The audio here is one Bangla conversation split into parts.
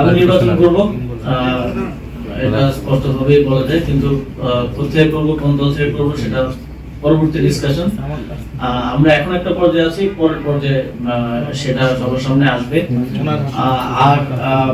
আমি নির্বাচন করব। এটা স্পষ্টভাবেই বলা যায় কিন্তু আহ, কোথায় করব কোন দল থেকে করব সেটা পরবর্তী ডিসকাশন আমরা এখন একটা পর্যায়ে আছি পরের পর্যায়ে আহ, সেটা সবার সামনে আসবে। আর আহ,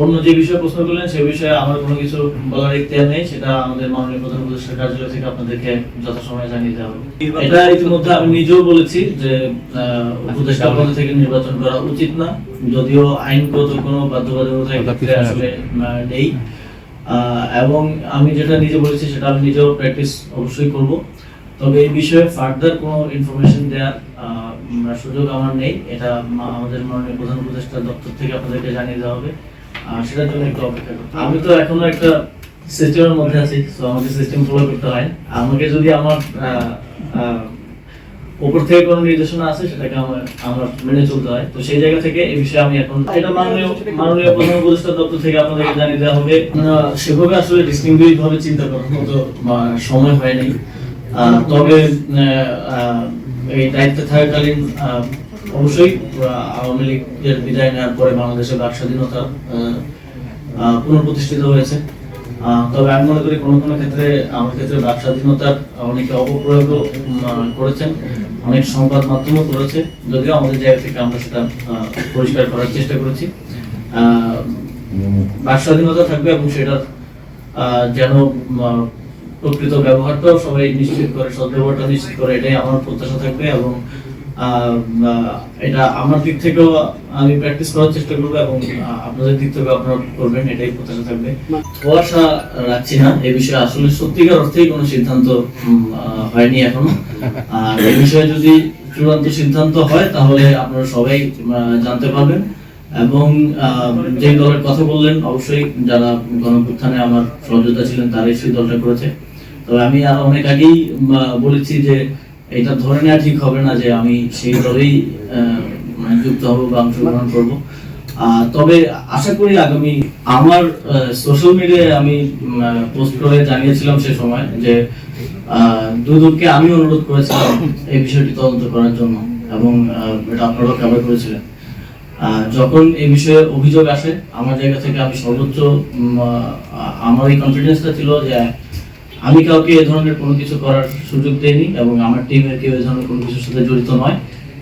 অন্য যে বিষয়ে প্রশ্ন করলেন সে বিষয়ে আমার কোনো কিছু বলার ইখতিয়ার নেই। সেটা আমাদের মাননীয় প্রধান উপদেষ্টার কার্যালয় থেকে আপনাদেরকে যথাসময়ে জানিয়ে দেওয়া হবে। এটা ইতিমধ্যে আমি নিজেও বলেছি যে আহ, উপদেষ্টা পদ থেকে নির্বাচন করা উচিত না। যদিও আইনগত কোনো বাধ্যবাধকতা আসলে নেই। এবং আমি যেটা নিজে বলেছি সেটা আমি নিজেও প্র্যাকটিস অবশ্যই করব। তবে এই বিষয়ে ফার্দার কোনো ইনফরমেশন দেওয়ার আহ, সুযোগ আমার নেই। এটা আমাদের মাননীয় প্রধান উপদেষ্টা দপ্তর থেকে আপনাদেরকে জানিয়ে দেওয়া হবে। সেটার জন্য একটু অপেক্ষা আমি তো এখনও একটা সিস্টেমের মধ্যে আছি আমাকে সিস্টেম ফলো করতে হয়। আমাকে যদি আমার উপর থেকে কোনো নির্দেশনা আছে সেটাকে আমার আমার মেনে চলতে হয়। তো সেই জায়গা থেকে এই বিষয়ে আমি এখন এটা মাননীয় মাননীয় প্রধান উপদেষ্টা দপ্তর থেকে আপনাদেরকে জানিয়ে দেওয়া হবে। সেভাবে আসলে ডিস্টিংগুইশ ভাবে চিন্তা করার মতো সময় হয়নি। তবে এই দায়িত্বে থাকাকালীন অবশ্যই আওয়ামী লীগের বিদায় নেওয়ার পরে বাংলাদেশের বাক স্বাধীনতা পুনঃপ্রতিষ্ঠিত হয়েছে। তবে আমি মনে করি কোনো কোনো ক্ষেত্রে আমার ক্ষেত্রে বাক স্বাধীনতার অনেকে আহ, করেছেন অনেক সংবাদ মাধ্যমও করেছে। যদিও আমাদের জায়গা থেকে আমরা সেটা পরিষ্কার করার চেষ্টা করেছি। বাক স্বাধীনতা থাকবে এবং সেটার যেন প্রকৃত ব্যবহারটাও সবাই নিশ্চিত করে সদ্ব্যবহারটা নিশ্চিত করে এটাই আমার প্রত্যাশা থাকবে এবং এটা আমার দিক থেকেও আমি প্র্যাকটিস করার চেষ্টা করব এবং আপনাদের দিক থেকেও আপনারা করবেন, এটাই প্রত্যাশা থাকবে। কুয়াশা রাখছি না এই বিষয়ে আসলে সত্যিকার অর্থেই কোনো সিদ্ধান্ত হয়নি এখনও। আর এই বিষয়ে যদি চূড়ান্ত সিদ্ধান্ত হয়, তাহলে আপনারা সবাই জানতে পারবেন। এবং যে দলের কথা বললেন, অবশ্যই যারা গণপুত্থানে আমার সহযোগিতা ছিলেন, তারাই সেই দলটা করেছে। তবে আমি আর অনেক আগেই বলেছি যে এটা ধরে নেওয়া ঠিক হবে না যে আমি সেই দলেই আহ, মানে যুক্ত হব বা অংশগ্রহণ করব। তবে আশা করি আগামী আমার সোশ্যাল মিডিয়ায় আমি পোস্ট করে জানিয়েছিলাম সে সময় যে দুদককে আমি অনুরোধ করেছিলাম এই বিষয়টি তদন্ত করার জন্য এবং এটা আপনারাও কভার করেছিলেন। যখন এই বিষয়ে অভিযোগ আসে আমার জায়গা থেকে আমি সর্বোচ্চ আমার এই কনফিডেন্সটা ছিল যে আমি কাউকে এ ধরনের কোনো কিছু করার সুযোগ দেইনি এবং আমার টিমের কেউ এ ধরনের কোনো কিছুর সাথে জড়িত নয়।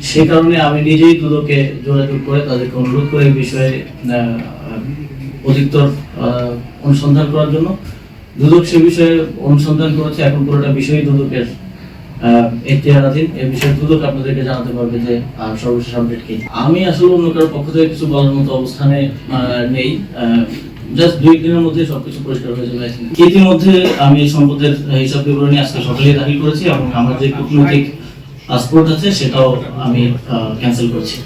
সে কারণে আমি নিজেই দুদকে যোগাযোগ করে তাদেরকে অনুরোধ করে এই বিষয়ে অধিকতর অনুসন্ধান করার জন্য। দুদক সে বিষয়ে অনুসন্ধান করেছে, এখন পুরোটা বিষয়ই দুদকের এখতিয়ারাধীন। এই বিষয়ে দুদক আপনাদেরকে জানাতে পারবে যে সর্বশেষ আপডেট কি। আমি আসলে অন্য কারোর পক্ষ থেকে কিছু বলার মতো অবস্থানে নেই। জাস্ট দুই দিনের মধ্যে সবকিছু পরিষ্কার হয়ে যাবে ইতিমধ্যে আমি সম্পদের হিসাব বিবরণী আজকে সকালে দাখিল করেছি এবং আমার যে কূটনৈতিক পাসপোর্ট আছে সেটাও আমি ক্যান্সেল করছি।